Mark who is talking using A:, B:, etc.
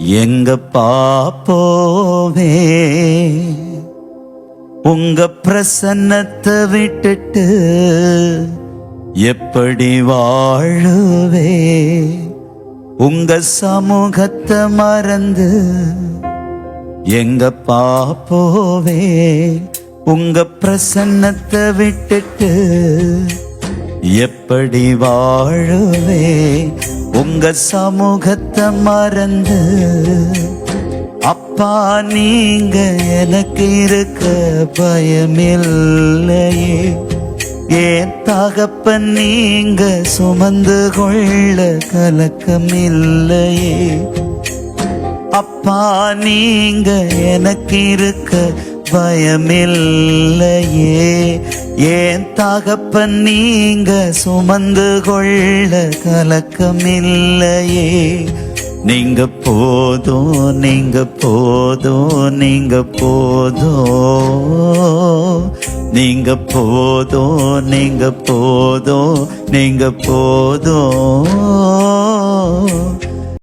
A: எங்க பாப்போவே உங்க பிரசன்னத்தை விட்டுட்டு எப்படி வாழுவே? உங்க சமூகத்தை மறந்து எங்க பாப்போவே உங்க பிரசன்னத்தை விட்டுட்டு எப்படி வாழுவே? உங்க சமூகத்தை மறந்து அப்பா நீங்க எனக்கு இருக்க பயமில்லையே. ஏன் தகப்பன் நீங்க சுமந்து கொள்ள கலக்கமில்லையே? அப்பா நீங்க எனக்கு இருக்க பயமில்லையே. ஏன் தகப்பன் நீங்க சுமந்து கொள்ள கலக்கமில்லையே? நீங்க போதும் நீங்க போதும் நீங்க போதும். நீங்க போதும் நீங்க போதும் நீங்க போதும்.